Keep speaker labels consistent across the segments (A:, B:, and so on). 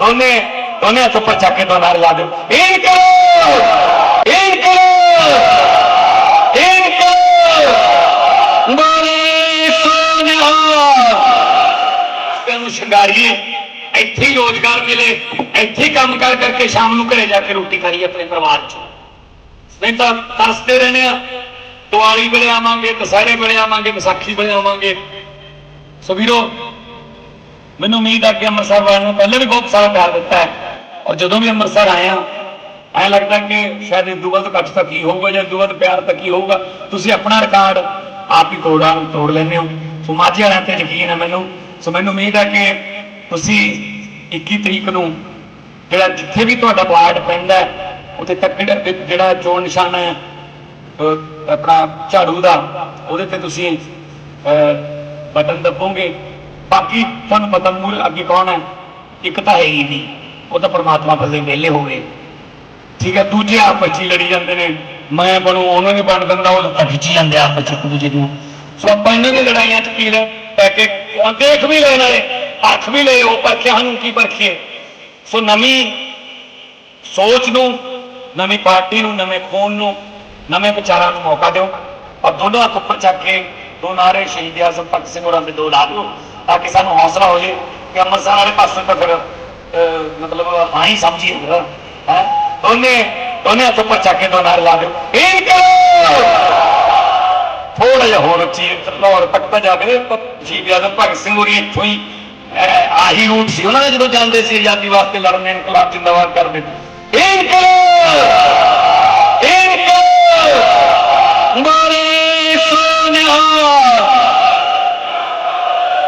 A: ਦੋਨੇ ਦੋਨੇ ਹੱਥ ਉੱਪਰ ਚੱਕ ਕੇ ਦੋ ਨਾਰੇ ਲਾ ਦਿਓ। ਇਨ ਕਰੋ! ਇਨ ਕਰੋ! ਤੈਨੂੰ ਸ਼ਿੰਗਾਰੀਏ, ਇੱਥੇ ਹੀ ਰੋਜ਼ਗਾਰ ਮਿਲੇ, ਇੱਥੇ ਹੀ ਕੰਮ ਕਰ ਕਰਕੇ ਸ਼ਾਮ ਨੂੰ ਘਰੇ ਜਾ ਕੇ ਰੋਟੀ ਖਾਈਏ ਆਪਣੇ ਪਰਿਵਾਰ 'ਚ। ਨਹੀਂ ਤਾਂ ਤਰਸਦੇ ਰਹਿੰਦੇ ਆ, ਦੀਵਾਲੀ ਵੇਲੇ ਆਵਾਂਗੇ, ਦੁਸਹਿਰੇ ਵੇਲੇ ਆਵਾਂਗੇ, ਵਿਸਾਖੀ ਵੇਲੇ ਆਵਾਂਗੇ। ਸੋ ਵੀਰੋ ਮੈਨੂੰ ਉਮੀਦ ਆ ਕਿ ਅੰਮ੍ਰਿਤਸਰ ਵਾਲਿਆਂ ਨੂੰ ਪਹਿਲੇ ਵੀ ਬਹੁਤ ਸਾਰਾ ਪਿਆਰ ਦਿੱਤਾ ਹੈ। ਔਰ ਜਦੋਂ ਵੀ ਅੰਮ੍ਰਿਤਸਰ ਆਏ ਆ ਐਂ ਲੱਗਦਾ ਕਿ ਸ਼ਾਇਦ ਇਦੋਂ ਵੱਧ ਘੱਟ ਤਾਂ ਕੀ ਹੋਊਗਾ ਜਾਂ ਇਦੋਂ ਵੱਧ ਪਿਆਰ ਤਾਂ ਕੀ ਹੋਊਗਾ। ਤੁਸੀਂ ਆਪਣਾ ਰਿਕਾਰਡ ਆਪ ਹੀ ਤੋੜਾ ਤੋੜ ਲੈਂਦੇ ਹੋ। ਸੋ ਮਾਝੇ ਵਾਲਿਆਂ ਤੇ ਯਕੀਨ ਹੈ ਮੈਨੂੰ। ਸੋ ਮੈਨੂੰ ਉਮੀਦ ਹੈ ਕਿ ਤੁਸੀਂ 21 ਤਰੀਕ ਨੂੰ ਜਿਹੜਾ ਜਿੱਥੇ ਵੀ ਤੁਹਾਡਾ ਵਾਰਡ ਪੈਂਦਾ ਉੱਥੇ ਤੱਕ ਜਿਹੜਾ ਚੋਣ ਨਿਸ਼ਾਨਾ ਹੈ ਆਪਣਾ ਝਾੜੂ ਦਾ ਉਹਦੇ ਤੇ ਤੁਸੀਂ ਅਹ, ਬਟਨ ਦੱਬੋਗੇ। ਬਾਕੀ ਤੁਹਾਨੂੰ ਪਤਾ ਮੂਲ ਅੱਗੇ ਕੌਣ ਹੈ। ਇੱਕ ਤਾਂ ਹੈ ਹੀ ਨਹੀਂ, ਉਹ ਤਾਂ ਪ੍ਰਮਾਤਮਾ ਵੱਲੋਂ ਵਿਹਲੇ ਹੋ ਗਏ। ਠੀਕ ਹੈ, ਦੂਜੇ ਆਪਸ 'ਚ ਲੜੀ ਜਾਂਦੇ ਨੇ। ਮੈਂ ਬਣੂ, ਉਹਨਾਂ ਨੇ ਬਣ ਦਿੰਦਾ, ਉਹ ਤਾਂ ਖਿੱਚੀ ਜਾਂਦੇ ਆਪਸ 'ਚ ਦੂਜੇ ਨੂੰ। ਸੋ ਆਪਾਂ ਇਹਨਾਂ ਦੀ ਲੜਾਈਆਂ 'ਚ ਕੀ ਪੈ ਕੇ ਦੇਖ ਵੀ ਲੈਣ ਵਾਲੇ, ਹੱਥ ਵੀ ਲਏ, ਉਹ ਪਰਖਿਆ ਨੂੰ ਕੀ ਪਰਖੀਏ? ਸੋ ਨਵੀਂ ਸੋਚ ਨੂੰ, ਨਵੀਂ ਪਾਰਟੀ ਨੂੰ, ਨਵੇਂ ਖੂਨ ਨੂੰ, ਨਵੇਂ ਵਿਚਾਰਾਂ ਨੂੰ ਮੌਕਾ ਦਿਓ। ਔਰ ਦੋਨਾਂ ਹੱਥ ਉੱਪਰ ਚੱਕ ਕੇ, ਦੋ ਨਾਰੇ ਸ਼ਹੀਦ ਆਜ਼ਮ ਭਗਤ ਸਿੰਘ ਹੋਰਾਂ ਦੇ ਦੋ ਲਾ ਦਿਓ। ਤਾਂ ਕਿ ਸਾਨੂੰ ਹੌਸਲਾ ਹੋ ਜੇ ਕਿ ਅੰਮ੍ਰਿਤਸਰ ਵਾਲੇ ਪਾਸੇ ਤਾਂ ਫਿਰ ਮਤਲਬ ਹਾਂ ਹੀ ਸਮਝੀਏ ਹੈ? ਦੋਨੇ ਦੋਨੇ ਹੱਥ ਉੱਪਰ ਚੱਕ ਕੇ ਦੋ ਨਾਰੇ ਲਾ ਦਿਓ। ਇਹ ਕਰੋ! ਥੋੜਾ ਜਿਹਾ ਹੋਰ ਉੱਚੀ ਲਾਹੌਰ ਤੱਕ ਜਾਵੇ, ਪਰ ਸ਼ਹੀਦ ਆਜ਼ਮ ਭਗਤ ਸਿੰਘ ਹੋਰੀ ਇੱਥੋਂ ਹੀ ਆਹੀ ਰੂਟ ਸੀ। ਉਹਨਾਂ ਨੇ ਜਦੋਂ ਜਾਂਦੇ ਸੀ ਆਜ਼ਾਦੀ ਵਾਸਤੇ ਲੜਨ, ਇਨਕਲਾਬ ਜਿੰਦਾਬਾਦ ਕਰਦੇ ਇਹ ਕਰੋ ਇਹ ਕਰੋ ਮਾਰੇ ਸੋਨਿਹਾ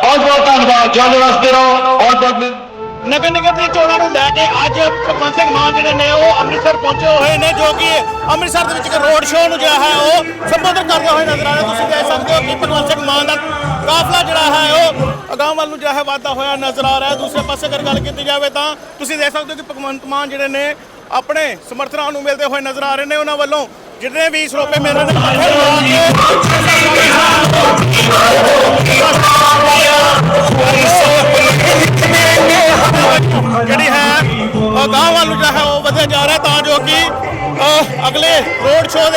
A: ਬਹੁਤ ਬਹੁਤ ਧੰਨਵਾਦ ਜਲ ਰਸਤੇ ਰਹੋ ਬਹੁਤ ਬਹੁਤ
B: ਨਗਰ ਨਿਗਮ ਦੀ ਚੋਣਾਂ ਨੂੰ ਲੈ ਕੇ ਅੱਜ ਭਗਵੰਤ ਸਿੰਘ ਮਾਨ ਜਿਹੜੇ ਨੇ ਉਹ ਅੰਮ੍ਰਿਤਸਰ ਪਹੁੰਚੇ ਹੋਏ ਨੇ, ਜੋ ਕਿ ਅੰਮ੍ਰਿਤਸਰ ਦੇ ਵਿੱਚ ਇੱਕ ਰੋਡ ਸ਼ੋਅ ਨੂੰ ਜਿਹੜਾ ਹੈ ਉਹ ਸੰਬੋਧਨ ਕਰਦੇ ਹੋਏ ਨਜ਼ਰ ਆ ਰਹੇ। ਤੁਸੀਂ ਦੇਖ ਸਕਦੇ ਹੋ ਕਿ ਭਗਵੰਤ ਸਿੰਘ ਮਾਨ ਦਾ ਕਾਫਲਾ ਜਿਹੜਾ ਹੈ ਉਹ ਅਗਾਂਹ ਵੱਲ ਨੂੰ ਜਿਹੜਾ ਹੈ ਵਾਧਾ ਹੋਇਆ ਨਜ਼ਰ ਆ ਰਿਹਾ। ਦੂਸਰੇ ਪਾਸੇ ਅਗਰ ਗੱਲ ਕੀਤੀ ਜਾਵੇ ਤਾਂ ਤੁਸੀਂ ਦੇਖ ਸਕਦੇ ਹੋ ਕਿ ਭਗਵੰਤ ਮਾਨ ਜਿਹੜੇ ਨੇ ਆਪਣੇ ਸਮਰਥਕਾਂ ਨੂੰ ਮਿਲਦੇ ਹੋਏ ਨਜ਼ਰ ਆ ਰਹੇ ਨੇ। ਉਹਨਾਂ ਵੱਲੋਂ ਜਿੰਨੇ ਵੀ ਸਰੋਪੇ ਮੇਰੇ ਰਹੇ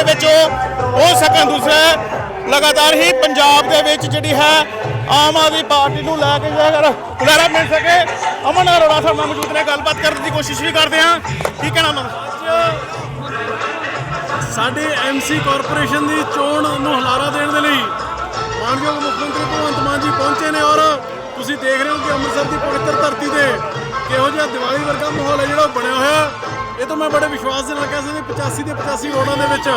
B: ਦੇ ਵਿੱਚ ਹੋ ਸਕਣ ਦੂਸਰਾ ਲਗਾਤਾਰ ਹੀ ਪੰਜਾਬ ਦੇ ਵਿੱਚ ਜਿਹੜੀ ਹੈ, ਆਮ ਆਦਮੀ ਪਾਰਟੀ ਨੂੰ ਲੈ ਕੇ ਜਿਹੜਾ ਹੁਲਾਰਾ ਮਿਲ ਸਕੇ, ਅਮਨ ਅਰੋੜਾ ਸਾਹਿਬ ਨਾਲ ਮੌਜੂਦ ਨੇ, ਗੱਲਬਾਤ ਕਰਨ ਦੀ ਕੋਸ਼ਿਸ਼ ਵੀ ਕਰਦੇ ਹਾਂ। ਕੀ ਕਹਿਣਾ ਅਮਨ?
C: ਸਾਡੇ ਐਮਸੀ ਕਾਰਪੋਰੇਸ਼ਨ ਦੀ ਚੋਣ ਨੂੰ ਹਲਾਰਾ ਦੇਣ ਦੇ ਲਈ ਮਾਨਯੋਗ ਮੁੱਖ ਮੰਤਰੀ ਭਗਵੰਤ ਮਾਨ ਜੀ ਪਹੁੰਚੇ ਨੇ ਔਰ ਤੁਸੀਂ ਦੇਖ ਰਹੇ ਹੋ ਕਿ ਅੰਮ੍ਰਿਤਸਰ ਦੀ ਪਵਿੱਤਰ ਧਰਤੀ ਤੇ ਕਿਹੋ ਜਿਹਾ ਦੀਵਾਲੀ ਵਰਗਾ ਮਾਹੌਲ ਹੈ ਜਿਹੜਾ ਉਹ ਬਣਿਆ ਹੋਇਆ। ਇਹ ਤਾਂ ਮੈਂ ਬੜੇ ਵਿਸ਼ਵਾਸ ਦੇ ਨਾਲ ਕਹਿ ਸਕਦਾ 85 ਦੇ 85 ਰੋਡਾਂ ਦੇ ਵਿੱਚ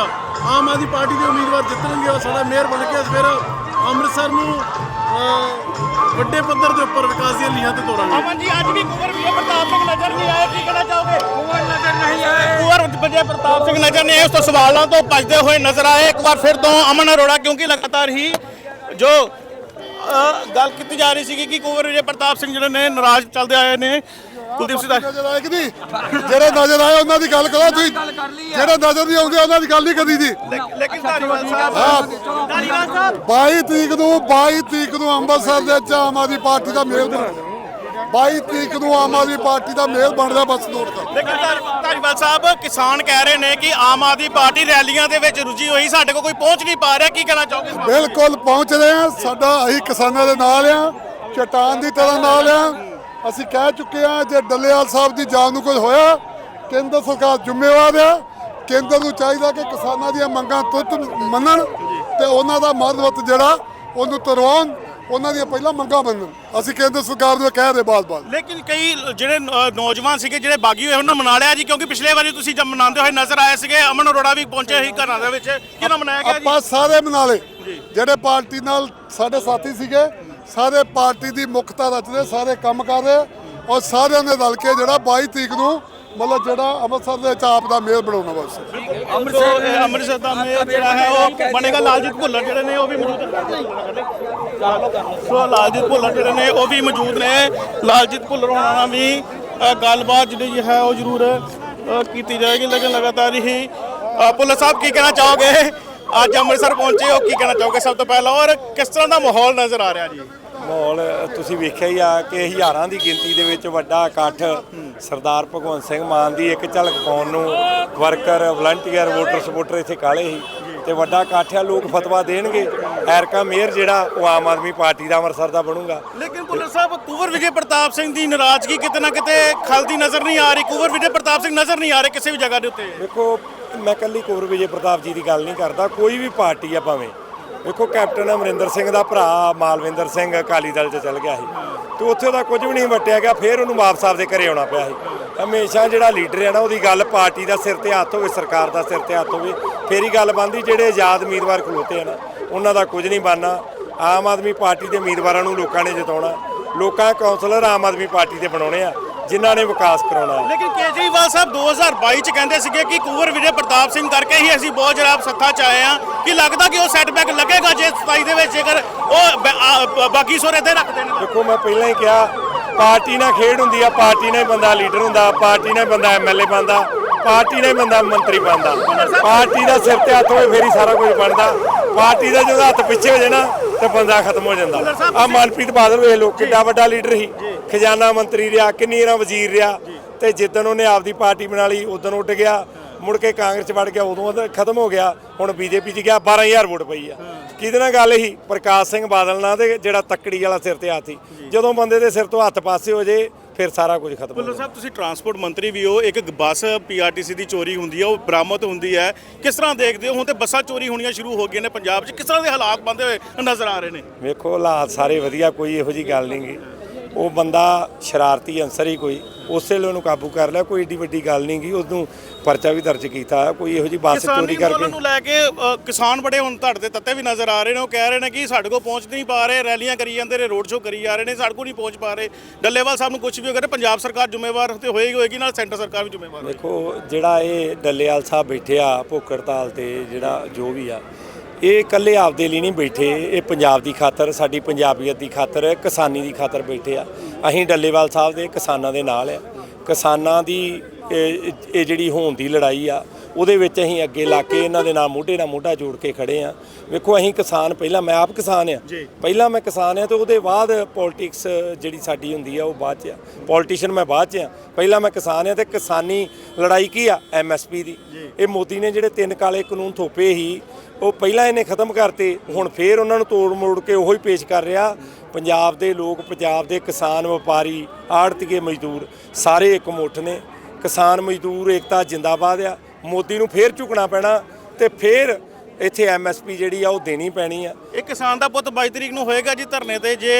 C: ਆਮ ਆਦਮੀ ਪਾਰਟੀ ਦੇ ਉਮੀਦਵਾਰ ਜਿੱਤਣਗੇ ਔਰ ਸਾਡਾ ਮੇਅਰ ਬਣ ਕੇ ਫਿਰ ਅੰਮ੍ਰਿਤਸਰ ਨੂੰ ਵੱਡੇ ਪੱਧਰ ਦੇ ਉੱਪਰ ਵਿਕਾਸ ਦੀਆਂ ਲੀਹਾਂ ਤੇ ਤੋਰਾਂਗੇ।
B: ਅਮਨ ਜੀ ਅੱਜ ਵੀ ਕੁਵਰ ਵਿਜੇ ਪ੍ਰਤਾਪ ਸਿੰਘ ਨਜ਼ਰ ਨਹੀਂ ਆਏ। ਕੀ ਕਹਿਣਾ ਚਾਹੋਗੇ? ਕੁਵਰ ਨਜ਼ਰ ਨਹੀਂ ਆਏ। ਕੁਵਰ ਵਿਜੇ ਪ੍ਰਤਾਪ ਸਿੰਘ ਨਜ਼ਰ ਨਹੀਂ ਆਏ। ਉਸ ਤੋਂ ਸਵਾਲਾਂ ਤੋਂ ਭੱਜਦੇ ਹੋਏ ਨਜ਼ਰ ਆਏ। ਇੱਕ ਵਾਰ ਫਿਰ ਤੋਂ ਅਮਨ ਅਰੋੜਾ ਕਿਉਂਕਿ ਲਗਾਤਾਰ ਹੀ ਜੋ ਗੱਲ ਕੀਤੀ ਜਾ ਰਹੀ ਸੀਗੀ ਕਿ ਕੁਵਰ ਵਿਜੇ ਪ੍ਰਤਾਪ ਸਿੰਘ ਜਿਹੜੇ ਨੇ ਨਾਰਾਜ਼ ਚੱਲਦੇ ਆਏ ਨੇ। ਕੁਲਦੀਪ ਸਿੰਘ ਦਾ
D: ਨਜ਼ਰ ਆਏ ਕਿ ਨਹੀਂ? ਜਿਹੜੇ ਨਜ਼ਰ ਆਏ ਉਹਨਾਂ ਦੀ ਗੱਲ ਕਰੋ ਤੁਸੀਂ। ਜਿਹੜੇ ਨਜ਼ਰ ਨਹੀਂ ਆਉਂਦੇ ਉਹਨਾਂ ਦੀ ਗੱਲ ਨਹੀਂ ਕਰੀ ਦੀ।
B: ਲੇਕਿਨ ਧਾਰੀਵਾਲ ਸਾਹਿਬ।
D: ਹਾਂ।
B: ਧਾਰੀਵਾਲ ਸਾਹਿਬ।
D: 22 ਤਰੀਕ ਨੂੰ 22 ਤਰੀਕ ਨੂੰ ਅੰਮ੍ਰਿਤਸਰ ਦੇ ਵਿੱਚ ਆਮ ਆਦਮੀ ਪਾਰਟੀ ਦਾ ਮੇਲ ਬਣ 22 ਤਰੀਕ ਨੂੰ ਆਮ ਆਦਮੀ ਪਾਰਟੀ ਦਾ ਮੇਲ ਬਣ ਰਿਹਾ ਬਸ ਨੋਟ ਕਰ।
B: ਲੇਕਿਨ ਧਾਰ- ਧਾਰੀਵਾਲ ਸਾਹਿਬ ਕਿਸਾਨ ਕਹਿ ਰਹੇ ਨੇ ਕਿ ਆਮ ਆਦਮੀ ਪਾਰਟੀ ਰੈਲੀਆਂ ਦੇ ਵਿੱਚ ਰੁੱਝੀ ਹੋਈ ਸਾਡੇ ਕੋਲ ਕੋਈ ਪਹੁੰਚ ਨਹੀਂ ਪਾ ਰਿਹਾ। ਕੀ ਕਹਿਣਾ ਚਾਹੋਗੇ?
D: ਬਿਲਕੁਲ ਪਹੁੰਚ ਰਹੇ ਆ ਸਾਡਾ ਅਸੀਂ ਕਿਸਾਨਾਂ ਦੇ ਨਾਲ ਆ ਚਟਾਨ ਦੀ ਤਰ੍ਹਾਂ ਨਾਲ ਆ ਅਸੀਂ ਕਹਿ ਚੁੱਕੇ ਆ ਜੇ ਡੱਲੇਵਾਲ ਸਾਹਿਬ ਦੀ ਜਾਨ ਨੂੰ ਕੁਝ ਹੋਇਆ ਕੇਂਦਰ ਸਰਕਾਰ ਜ਼ਿੰਮੇਵਾਰ ਆ ਕੇਂਦਰ ਨੂੰ ਚਾਹੀਦਾ ਕਿ ਕਿਸਾਨਾਂ ਦੀਆਂ ਮੰਗਾਂ ਤੁਰਤ ਮੰਨਣ ਤੇ ਉਹਨਾਂ ਦਾ ਮਰਦਵਤ ਜਿਹੜਾ ਉਹਨੂੰ ਤਰਵਾਉਣ ਉਹਨਾਂ ਦੀਆਂ ਪਹਿਲਾਂ ਮੰਗਾਂ ਮੰਨਣ। ਅਸੀਂ ਕੇਂਦਰ ਸਰਕਾਰ ਨੂੰ ਕਹਿ ਰਹੇ ਬਾਰ-ਬਾਰ
B: ਲੇਕਿਨ ਕਈ ਜਿਹੜੇ ਨੌਜਵਾਨ ਸੀਗੇ ਜਿਹੜੇ ਬਾਗੀ ਹੋਏ ਉਹਨਾਂ ਮਨਾ ਲਿਆ ਜੀ ਕਿਉਂਕਿ ਪਿਛਲੇ ਵਾਰੀ ਤੁਸੀਂ ਜਦ ਮਨਾਉਂਦੇ ਹੋਏ ਨਜ਼ਰ ਆਏ ਸੀਗੇ ਅਮਨ ਅਰੋੜਾ ਵੀ ਪਹੁੰਚੇ ਸੀ ਘਰਾਂ ਦੇ ਵਿੱਚ। ਕਿਹਨਾਂ ਮਨਾਇਆ ਗਿਆ ਜੀ?
D: ਆਪਾਂ ਸਾਰੇ ਬਣਾ ਲਏ। ਜਿਹੜੇ ਪਾਰਟੀ ਨਾਲ ਸਾਡੇ ਸਾਥੀ ਸੀਗੇ, ਸਾਰੇ ਪਾਰਟੀ ਦੀ ਮੁਖਤਾ ਰਚਦੇ ਸਾਰੇ ਕੰਮ ਕਰ ਰਹੇ ਔਰ ਸਾਰਿਆਂ ਨੇ ਰਲ ਕੇ ਜਿਹੜਾ 22 ਤਰੀਕ ਨੂੰ ਮਤਲਬ ਜਿਹੜਾ ਅੰਮ੍ਰਿਤਸਰ ਦੇ ਚਾਪ ਦਾ ਮੇਲ ਬਣਾਉਣਾ ਬਸ
B: ਅੰਮ੍ਰਿਤਸਰ ਅੰਮ੍ਰਿਤਸਰ ਦਾ ਮੇਅਰ ਜਿਹੜਾ ਹੈ ਉਹ ਬਣੇਗਾ ਲਾਲਜੀਤ ਭੁੱਲਰ, ਜਿਹੜੇ ਨੇ ਉਹ ਵੀ ਮੌਜੂਦ ਸੋ ਲਾਲਜੀਤ ਭੁੱਲਰ ਜਿਹੜੇ ਨੇ ਉਹ ਵੀ ਮੌਜੂਦ ਨੇ। ਲਾਲਜੀਤ ਭੁੱਲਰ ਹੋਣਾ ਨਾਲ ਵੀ ਗੱਲਬਾਤ ਜਿਹੜੀ ਹੈ ਉਹ ਜ਼ਰੂਰ ਕੀਤੀ ਜਾਏਗੀ, ਲੇਕਿਨ ਲਗਾਤਾਰ ਹੀ ਭੁੱਲਰ ਸਾਹਿਬ ਕੀ ਕਹਿਣਾ ਚਾਹੋਗੇ? ਅੱਜ ਅੰਮ੍ਰਿਤਸਰ ਪਹੁੰਚੇ ਹੋ ਕੀ ਕਹਿਣਾ ਚਾਹੋਗੇ ਸਭ ਤੋਂ ਪਹਿਲਾਂ? ਔਰ ਕਿਸ ਤਰ੍ਹਾਂ ਦਾ ਮਾਹੌਲ ਨਜ਼ਰ ਆ ਰਿਹਾ ਜੀ?
E: ਮਾਹੌਲ ਤੁਸੀਂ ਵੇਖਿਆ ਹੀ ਆ ਕਿ ਹਜ਼ਾਰਾਂ ਦੀ ਗਿਣਤੀ ਦੇ ਵਿੱਚ ਵੱਡਾ ਇਕੱਠ ਸਰਦਾਰ ਭਗਵੰਤ ਸਿੰਘ ਮਾਨ ਦੀ ਇੱਕ ਝਲਕ ਪਾਉਣ ਨੂੰ ਵਰਕਰ ਵਲੰਟੀਅਰ ਵੋਟਰ ਸਪੋਰਟਰ ਇੱਥੇ ਕਾਲੇ ਸੀ ਤੇ ਵੱਡਾ ਇਕੱਠ ਆ ਲੋਕ ਫਤਵਾ ਦੇਣਗੇ। ਐਰਕਾ ਮੇਅਰ ਜਿਹੜਾ ਉਹ ਆਮ ਆਦਮੀ ਪਾਰਟੀ ਦਾ ਅੰਮ੍ਰਿਤਸਰ ਦਾ ਬਣੂਗਾ।
B: ਲੇਕਿਨ ਭੁੱਲਰ ਸਾਹਿਬ ਕੁਵਰ ਵਿਜੇ ਪ੍ਰਤਾਪ ਸਿੰਘ ਦੀ ਨਾਰਾਜ਼ਗੀ ਕਿਤੇ ਨਾ ਕਿਤੇ ਖਲਦੀ ਨਜ਼ਰ ਨਹੀਂ ਆ ਰਹੀ। ਕੁਵਰ ਵਿਜੇ ਪ੍ਰਤਾਪ ਸਿੰਘ ਨਜ਼ਰ ਨਹੀਂ ਆ ਰਹੇ ਕਿਸੇ ਵੀ ਜਗ੍ਹਾ ਦੇ ਉੱਤੇ।
E: ਵੇਖੋ ਮੈਂ ਕੱਲੀ ਕੌਰ ਵਿਜੇ ਪ੍ਰਤਾਪ ਜੀ ਦੀ ਗੱਲ ਨਹੀਂ ਕਰਦਾ, ਕੋਈ ਵੀ ਪਾਰਟੀ ਆ ਭਾਵੇਂ। ਵੇਖੋ ਕੈਪਟਨ ਅਮਰਿੰਦਰ ਸਿੰਘ ਦਾ ਭਰਾ ਮਾਲਵਿੰਦਰ ਸਿੰਘ ਅਕਾਲੀ ਦਲ 'ਚ ਚਲ ਗਿਆ ਸੀ। ਤੇ ਉੱਥੇ ਉਹਦਾ ਕੁਝ ਵੀ ਨਹੀਂ ਵਟਿਆ ਗਿਆ, ਫਿਰ ਉਹਨੂੰ ਵਾਪਸ ਆਪਦੇ ਘਰੇ ਆਉਣਾ ਪਿਆ ਸੀ। ਹਮੇਸ਼ਾ ਜਿਹੜਾ ਲੀਡਰ ਹੈ ਨਾ, ਉਹਦੀ ਗੱਲ ਪਾਰਟੀ ਦਾ ਸਿਰ ਤੇ ਹੱਥ ਹੋਵੇ, ਸਰਕਾਰ ਦਾ ਸਿਰ ਤੇ ਹੱਥ ਹੋਵੇ, ਫੇਰ ਹੀ ਗੱਲ ਬਣਦੀ, ਜਿਹੜੇ ਆਜ਼ਾਦ ਉਮੀਦਵਾਰ ਖਲੋਤੇ ਆ ਨਾ, ਉਹਨਾਂ ਦਾ ਕੁਝ ਨਹੀਂ ਬਣਨਾ। ਆਮ ਆਦਮੀ ਪਾਰਟੀ ਦੇ ਉਮੀਦਵਾਰਾਂ ਨੂੰ ਲੋਕਾਂ ਨੇ ਜਿਤਾਉਣਾ। ਲੋਕਾਂ ਕੌਂਸਲਰ ਆਮ ਆਦਮੀ ਪਾਰਟੀ ਦੇ ਬਣਾਉਣੇ ਆ। ਜਿਨ੍ਹਾਂ ਨੇ ਵਿਕਾਸ ਕਰਾਉਣਾ ਹੈ।
B: ਲੇਕਿਨ ਕੇਜਰੀਵਾਲ ਸਾਹਿਬ 2022 ਚ ਕਹਿੰਦੇ ਸੀਗੇ ਕਿ ਕੁਵਰ ਵਿਜੇ ਪ੍ਰਤਾਪ ਸਿੰਘ ਕਰਕੇ ਹੀ ਅਸੀਂ ਬਹੁਤ ਜਰਾਬ ਸੱਤਾ ਚ ਆਏ ਆ ਕਿ ਲੱਗਦਾ ਕਿ ਉਹ ਸੈਟਬੈਕ ਲੱਗੇਗਾ ਜੇ 27 ਦੇ ਵਿੱਚ ਜੇਕਰ ਉਹ ਬ- ਆ- ਬ- ਬਾਕੀ ਸੋਰੇ ਤੇ ਰੱਖਦੇ ਨੇ।
E: ਦੇਖੋ ਮੈਂ ਪਹਿਲਾਂ ਹੀ ਕਿਹਾ ਪਾਰਟੀ ਨਾਲ ਖੇਡ ਹੁੰਦੀ ਆ ਪਾਰਟੀ ਨਾਲ ਹੀ ਬੰਦਾ ਲੀਡਰ ਹੁੰਦਾ ਪਾਰਟੀ ਨਾਲ ਹੀ ਬੰਦਾ ਐਮਐਲਏ ਬਣਦਾ ਪਾਰਟੀ ਨਾਲ ਹੀ ਬੰਦਾ ਮੰਤਰੀ ਬਣਦਾ। ਪਾਰਟੀ ਦਾ ਸਿਰ ਤੇ ਹੱਥ ਹੋਵੇ ਫੇਰ ਹੀ ਸਾਰਾ ਕੁਝ ਬਣਦਾ। ਪਾਰਟੀ ਦਾ ਜਦੋਂ ਹੱਥ ਪਿੱਛੇ ਹੋ ਨਾ ਤੇ ਬੰਦਾ ਖਤਮ ਹੋ ਜਾਂਦਾ। ਆ ਮਨਪ੍ਰੀਤ ਬਾਦਲ ਵੇਖ ਲੋ ਕਿੱਡਾ ਵੱਡਾ ਲੀਡਰ ਸੀ। ਖਜ਼ਾਨਾ ਮੰਤਰੀ ਰਿਹਾ ਕਿੰਨੀ ਰਾਂ ਵਜ਼ੀਰ ਰਿਹਾ। ਤੇ ਜਿੱਦਣ ਉਹਨੇ ਆਪਦੀ ਪਾਰਟੀ ਬਣਾ ਲਈ ਉਦੋਂ ਉੱਡ ਗਿਆ। ਮੁੜ ਕੇ ਕਾਂਗਰਸ ਵੜ ਗਿਆ ਉਦੋਂ ਖਤਮ ਹੋ ਗਿਆ। ਹੁਣ ਬੀਜੇਪੀ ਚ ਗਿਆ 12000 ਵੋਟ ਪਈ ਆ। ਕਿਹਦੇ ਨਾਲ ਗੱਲ ਸੀ? ਪ੍ਰਕਾਸ਼ ਸਿੰਘ ਬਾਦਲ ਨਾਲ ਤੇ ਜਿਹੜਾ ਤੱਕੜੀ ਵਾਲਾ ਸਿਰ ਤੇ ਹੱਥ ਸੀ। ਜਦੋਂ ਬੰਦੇ ਦੇ ਸਿਰ ਤੋਂ ਹੱਥ ਪਾਸੇ ਹੋ ਜੇ ਫਿਰ ਸਾਰਾ ਕੁਝ ਖਤਮ ਹੋ
B: ਭੁੱਲਰ ਸਾਹਿਬ ਤੁਸੀਂ ਟਰਾਂਸਪੋਰਟ ਮੰਤਰੀ ਵੀ ਹੋ ਇੱਕ ਬੱਸ ਪੀਆਰਟੀਸੀ ਦੀ ਚੋਰੀ ਹੁੰਦੀ ਹੈ ਉਹ ਬਰਾਮਦ ਹੁੰਦੀ ਹੈ ਕਿਸ ਤਰ੍ਹਾਂ ਦੇਖਦੇ ਹੋ? ਹੁਣ ਤੇ ਬੱਸਾਂ ਚੋਰੀ ਹੋਣੀਆਂ ਸ਼ੁਰੂ ਹੋ ਗਈਆਂ ਨੇ ਪੰਜਾਬ 'ਚ। ਕਿਸ ਤਰ੍ਹਾਂ ਦੇ ਹਾਲਾਤ ਬਣਦੇ ਹੋਏ ਨਜ਼ਰ ਆ ਰਹੇ ਨੇ?
E: ਵੇਖੋ ਹਾਲਾਤ ਸਾਰੇ ਵਧੀਆ ਕੋਈ ਇਹੋ ਜੀ ਗੱਲ ਨਹੀਂ ਗੀ। ਉਹ ਬੰਦਾ ਸ਼ਰਾਰਤੀ ਅੰਸਰ ਹੀ ਕੋਈ। ਉਸੇ ਵੇਲੇ ਉਹਨੂੰ ਕਾਬੂ ਕਰ ਲਿਆ ਕੋਈ ਏਡੀ ਵੱਡੀ ਗੱਲ ਨਹੀਂ ਗੀ ਉਹਨੂੰ ਪਰਚਾ ਵੀ ਦਰਜ ਕੀਤਾ ਕੋਈ ਇਹੋ ਜੀ ਬੱਸ ਚੋਰੀ ਕਰਕੇ।
B: ਨੂੰ ਲੈ ਕੇ ਅ, ਕਿਸਾਨ ਬੜੇ ਹੁਣ ਤੁਹਾਡੇ ਤੇ ਤੱਤੇ ਵੀ ਨਜ਼ਰ ਆ ਰਹੇ ਨੇ ਉਹ ਕਹਿ ਰਹੇ ਨੇ ਕਿ ਸਾਡੇ ਕੋਲ ਪਹੁੰਚ ਨਹੀਂ ਪਾ ਰਹੇ ਰੈਲੀਆਂ ਕਰੀ ਜਾਂਦੇ ਨੇ ਰੋਡ ਸ਼ੋਅ ਕਰੀ ਜਾ ਰਹੇ ਨੇ ਸਾਡੇ ਕੋਲ ਨਹੀਂ ਪਹੁੰਚ ਪਾ ਰਹੇ। ਡੱਲੇਵਾਲ ਸਾਹਿਬ ਨੂੰ ਕੁਝ ਵੀ ਅਗਰ ਪੰਜਾਬ ਸਰਕਾਰ ਜ਼ਿੰਮੇਵਾਰ ਤੇ ਹੋਏਗੀ ਹੋਏਗੀ ਨਾਲ ਸੈਂਟਰ ਸਰਕਾਰ ਵੀ ਜ਼ਿੰਮੇਵਾਰ ਹੋਏਗੀ।
E: ਦੇਖੋ ਜਿਹੜਾ ਇਹ ਡੱਲੇਵਾਲ ਸਾਹਿਬ ਬੈਠੇ ਆ ਭੁੱਖ ਹੜਤਾਲ ਤੇ ਜਿਹੜਾ ਜੋ ਵੀ ਆ ਇਹ ਇਕੱਲੇ ਆਪਦੇ ਲਈ ਨਹੀਂ ਬੈਠੇ, ਇਹ ਪੰਜਾਬ ਦੀ ਖਾਤਰ, ਸਾਡੀ ਪੰਜਾਬੀਅਤ ਦੀ ਖਾਤਰ, ਕਿਸਾਨੀ ਦੀ ਖਾਤਰ ਬੈਠੇ ਆ। ਅਸੀਂ ਡੱਲੇਵਾਲ ਸਾਹਿਬ ਦੇ ਕਿਸਾਨਾਂ ਦੇ ਨਾਲ ਆ। ਕਿਸਾਨਾਂ ਦੀ ਇਹ ਜਿਹੜੀ ਹੋਣ ਦੀ ਲੜਾਈ ਆ ਉਹਦੇ ਵਿੱਚ ਅਸੀਂ ਅੱਗੇ ਲਾ ਕੇ ਇਹਨਾਂ ਦੇ ਨਾਲ ਮੋਢੇ ਨਾਲ ਮੋਢਾ ਜੋੜ ਕੇ ਖੜੇ ਆ। ਵੇਖੋ ਅਸੀਂ ਕਿਸਾਨ ਪਹਿਲਾਂ ਮੈਂ ਆਪ ਕਿਸਾਨ ਆ। ਪਹਿਲਾਂ ਮੈਂ ਕਿਸਾਨ ਆ ਤੇ ਉਹਦੇ ਬਾਅਦ ਪੋਲਿਟਿਕਸ ਜਿਹੜੀ ਸਾਡੀ ਹੁੰਦੀ ਆ ਉਹ ਬਾਅਦ ਚ ਆ। ਪੋਲੀਟੀਸ਼ੀਅਨ ਮੈਂ ਬਾਅਦ ਚ ਆ। ਪਹਿਲਾਂ ਮੈਂ ਕਿਸਾਨ ਆ ਤੇ ਕਿਸਾਨੀ ਲੜਾਈ ਕੀ ਆ? ਐਮਐਸਪੀ ਦੀ। ਇਹ ਮੋਦੀ ਨੇ ਜਿਹੜੇ ਤਿੰਨ ਕਾਲੇ ਕਾਨੂੰਨ ਥੋਪੇ ਸੀ ਉਹ ਪਹਿਲਾਂ ਇਹਨੇ ਖਤਮ ਕਰਤੇ ਹੁਣ ਫੇਰ ਉਹਨਾਂ ਨੂੰ ਤੋੜ ਮੋੜ ਕੇ ਉਹੀ ਪੇਸ਼ ਕਰ ਰਿਹਾ। ਪੰਜਾਬ ਦੇ ਲੋਕ ਪੰਜਾਬ ਦੇ ਕਿਸਾਨ ਵਪਾਰੀ ਆੜਤੀਏ ਮਜ਼ਦੂਰ ਸਾਰੇ ਇੱਕ ਮੁੱਠ ਨੇ। ਕਿਸਾਨ ਮਜ਼ਦੂਰ ਏਕਤਾ ਜਿੰਦਾਬਾਦ ਆ ਮੋਦੀ ਨੂੰ ਫੇਰ ਝੁਕਣਾ ਪੈਣਾ ਤੇ ਫੇਰ ਇੱਥੇ ਐਮਐਸਪੀ ਜਿਹੜੀ ਆ ਉਹ ਦੇਣੀ ਪੈਣੀ ਆ।
B: ਇਹ ਕਿਸਾਨ ਦਾ ਪੁੱਤ 22 ਤਰੀਕ ਨੂੰ ਹੋਏਗਾ ਜੀ ਧਰਨੇ ਤੇ ਜੇ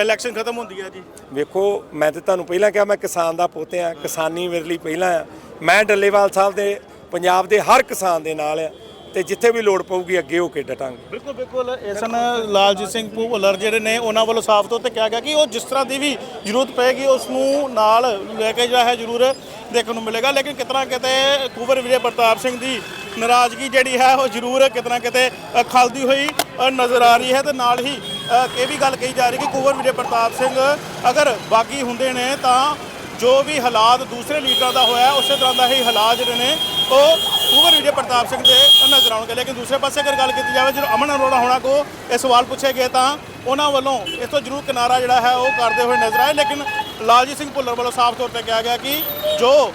B: ਇਲੈਕਸ਼ਨ ਖਤਮ ਹੁੰਦੀ ਹੈ ਜੀ।
E: ਵੇਖੋ ਮੈਂ ਤੇ ਤੁਹਾਨੂੰ ਪਹਿਲਾਂ ਕਿਹਾ ਮੈਂ ਕਿਸਾਨ ਦਾ ਪੁੱਤ ਆ ਕਿਸਾਨੀ ਮੇਰੇ ਲਈ ਪਹਿਲਾਂ ਆ। ਮੈਂ ਡੱਲੇਵਾਲ ਸਾਹਿਬ ਦੇ ਪੰਜਾਬ ਦੇ ਹਰ ਕਿਸਾਨ ਦੇ ਨਾਲ ਆ। ਤੇ ਜਿੱਥੇ ਵੀ ਲੋੜ ਪਊਗੀ ਅੱਗੇ ਹੋ ਕੇ ਡਟਾਂਗੇ।
B: ਬਿਲਕੁਲ ਬਿਲਕੁਲ। ਇਸਨ ਲਾਲਜੀਤ ਸਿੰਘ ਭੁੱਲਰ ਜਿਹੜੇ ਨੇ ਉਹਨਾਂ ਵੱਲੋਂ ਸਾਫ਼ ਤੌਰ ਤੇ ਕਿਹਾ ਗਿਆ ਕਿ ਉਹ ਜਿਸ ਤਰ੍ਹਾਂ ਦੀ ਵੀ ਜ਼ਰੂਰਤ ਪਏਗੀ ਉਸ ਨੂੰ ਨਾਲ ਲੈ ਕੇ ਜਿਹੜਾ ਹੈ ਜ਼ਰੂਰ ਦੇਖਣ ਨੂੰ ਮਿਲੇਗਾ। ਲੇਕਿਨ ਕਿਤਨਾ ਕਿਤੇ ਕੁਵਰ ਵਿਜੇ ਪ੍ਰਤਾਪ ਸਿੰਘ ਦੀ ਨਾਰਾਜ਼ਗੀ ਜਿਹੜੀ ਹੈ, ਉਹ ਜ਼ਰੂਰ ਕਿਤਨਾ ਕਿਤੇ ਖਲਦੀ ਹੋਈ ਨਜ਼ਰ ਆ ਰਹੀ ਹੈ ਤੇ ਨਾਲ ਹੀ ਇਹ ਵੀ ਗੱਲ ਕਹੀ ਜਾ ਰਹੀ ਕਿ ਕੁਵਰ ਵਿਜੇ ਪ੍ਰਤਾਪ ਸਿੰਘ ਅਗਰ ਬਾਗੀ ਹੁੰਦੇ ਨੇ ਤਾਂ ਜੋ ਵੀ ਹਾਲਾਤ ਦੂਸਰੇ ਲੀਡਰਾਂ ਦਾ ਹੋਇਆ, ਉਸੇ ਤਰ੍ਹਾਂ ਦਾ ਹੀ ਹਾਲਾਤ ਜਿਹੜੇ ਨੇ, ਉਹ ਕੁਵਰ ਵਿਜੇ ਪ੍ਰਤਾਪ ਸਿੰਘ ਦੇ ਨਜ਼ਰ ਆਉਣਗੇ। ਲੇਕਿਨ ਦੂਸਰੇ ਪਾਸੇ ਅਗਰ ਗੱਲ ਕੀਤੀ ਜਾਵੇ, ਜਦੋਂ ਅਮਨ ਅਰੋੜਾ ਹੋਣਾ ਕੋ ਇਹ ਸਵਾਲ ਪੁੱਛੇ ਗਏ ਤਾਂ ਉਹਨਾਂ ਵੱਲੋਂ ਇਸ ਤੋਂ ਜ਼ਰੂਰ ਕਿਨਾਰਾ ਜਿਹੜਾ ਹੈ ਉਹ ਕਰਦੇ ਹੋਏ ਨਜ਼ਰ ਆਏ। ਲੇਕਿਨ ਲਾਲਜੀਤ ਸਿੰਘ ਭੁੱਲਰ ਵੱਲੋਂ ਸਾਫ਼ ਤੌਰ ਤੇ ਕਿਹਾ ਗਿਆ ਕਿ ਜੋ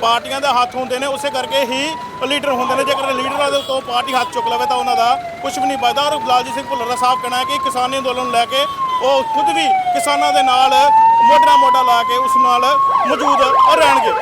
B: ਪਾਰਟੀਆਂ ਦੇ ਹੱਥ ਹੁੰਦੇ ਨੇ, ਉਸੇ ਕਰਕੇ ਹੀ ਲੀਡਰ ਹੁੰਦੇ ਨੇ। ਜੇਕਰ ਲੀਡਰਾਂ ਦੇ ਉੱਤੋਂ ਪਾਰਟੀ ਹੱਥ ਚੁੱਕ ਲਵੇ ਤਾਂ ਉਹਨਾਂ ਦਾ ਕੁਝ ਵੀ ਨਹੀਂ ਬਚਦਾ। ਔਰ ਲਾਲਜੀਤ ਸਿੰਘ ਭੁੱਲਰ ਦਾ ਸਾਫ਼ ਕਹਿਣਾ ਹੈ ਕਿ ਕਿਸਾਨੀ ਅੰਦੋਲਨ ਨੂੰ ਲੈ ਕੇ ਉਹ ਖੁਦ ਵੀ ਕਿਸਾਨਾਂ ਦੇ ਨਾਲ ਮੋਢਾ ਮੋਢਾ ਲਾ ਕੇ ਉਸ ਨਾਲ ਮੌਜੂਦ ਰਹਿਣਗੇ।